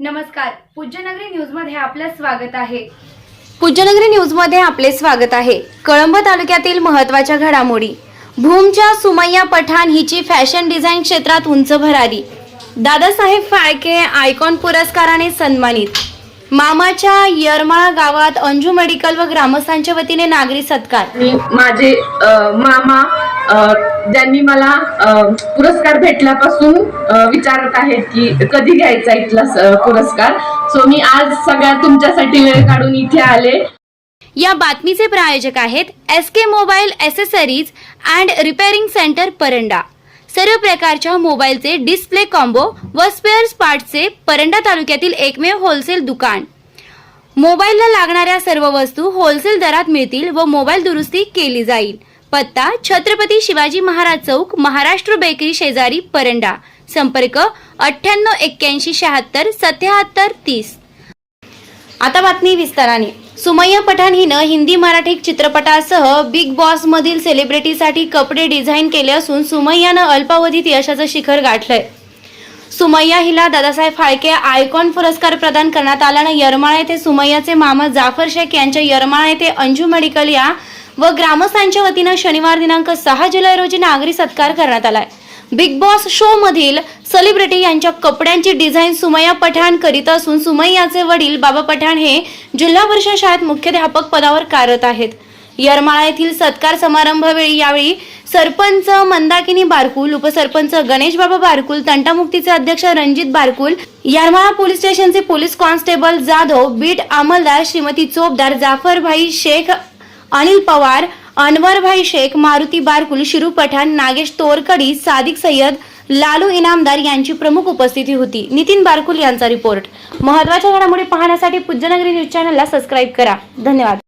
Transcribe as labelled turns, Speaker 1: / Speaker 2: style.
Speaker 1: नमस्कार पूज्यनगरी न्यूजमध्ये आपलं स्वागत आहे. पूज्यनगरी न्यूजमध्ये आपले स्वागत आहे. कळंब तालुक्यातील महत्त्वाच्या घडामोडी. भूमच्या सुमय्या पठाण हिची फॅशन डिझाईन क्षेत्रात उंच भरारी. दादासाहेब फाळके आयकॉन पुरस्काराने सन्मानित. मामाच्या यरमाळा गावात अंजू मेडिकल व ग्रामस्थांच्या वतीने नागरी सत्कार.
Speaker 2: मी माझे मामा ज्यांनी मला पुरस्कार भेटल्यापासून विचारत आहेत की कधी घ्यायचा इथला पुरस्कार. सो मी आज सगळ्या तुमच्यासाठी वेळ काढून इथे आले.
Speaker 1: या बातमीचे प्रायोजक आहेत S K mobile accessories and repairing centre Paranda. सर्व प्रकारच्या मोबाईलचे डिस्प्ले कॉम्बो व स्पेअर्स पार्टचे परंडा तालुक्यातील एकमेव होलसेल दुकान. मोबाईलला लागणाऱ्या सर्व वस्तू होलसेल दरात मिळतील व मोबाईल दुरुस्ती केली जाईल. पत्ता छत्रपती शिवाजी महाराज चौक महाराष्ट्र बेकरी शेजारी परंडा. संपर्क अठ्ठ्याण्णव एक्क्याऐंशी शहात्तर सत्याहत्तर तीस. आता बातमी विस्ताराने. सुमय्या पठाण हिनं हिंदी मराठी चित्रपटासह बिग बॉस मधील सेलिब्रिटीसाठी कपडे डिझाईन केले असून सुमय्यानं अल्पावधीत यशाचं शिखर गाठलंय. सुमय्या हिला दादासाहेब फाळके आयकॉन पुरस्कार प्रदान करण्यात आल्यानं यरमाळा येथे सुमय्याचे मामा जाफर शेख यांच्या यरमाळा येथे अंजू मेडिकल या व ग्रामस्थांच्या वतीनं शनिवार दिनांक सहा जुलै रोजी नागरी सत्कार करण्यात आलाय. बिग बॉस शो मधील सेलिब्रिटी यांच्या कपड्यांची डिझाईन सुमैया पठाण करीत असून सुमैयाचे वडील बाबा पठाण हे जिल्हा परिषद शाळेत मुख्याध्यापक पदावर कार्यरत आहेत. यरमाळा येथील सत्कार समारंभावेळी यावेळी सरपंच मंदाकिनी बारकुल उपसरपंच गणेश बाबा बारकुल तंटामुक्तीचे अध्यक्ष रणजित बारकुल यरमाळा पोलीस स्टेशनचे पोलीस कॉन्स्टेबल जाधव बीट अंमलदार श्रीमती चोपदार जाफरभाई शेख अनिल पवार अनवरभाई शेख मारुती बारकुल शिरू पठाण नागेश तोरकडी सादिक सय्यद लालू इनामदार यांची प्रमुख उपस्थिती होती. नितीन बारकुल यांचा रिपोर्ट. महत्त्वाच्या घडामोडी पाहण्यासाठी पूज्यनगरी न्यूज चॅनलला सबस्क्राईब करा. धन्यवाद.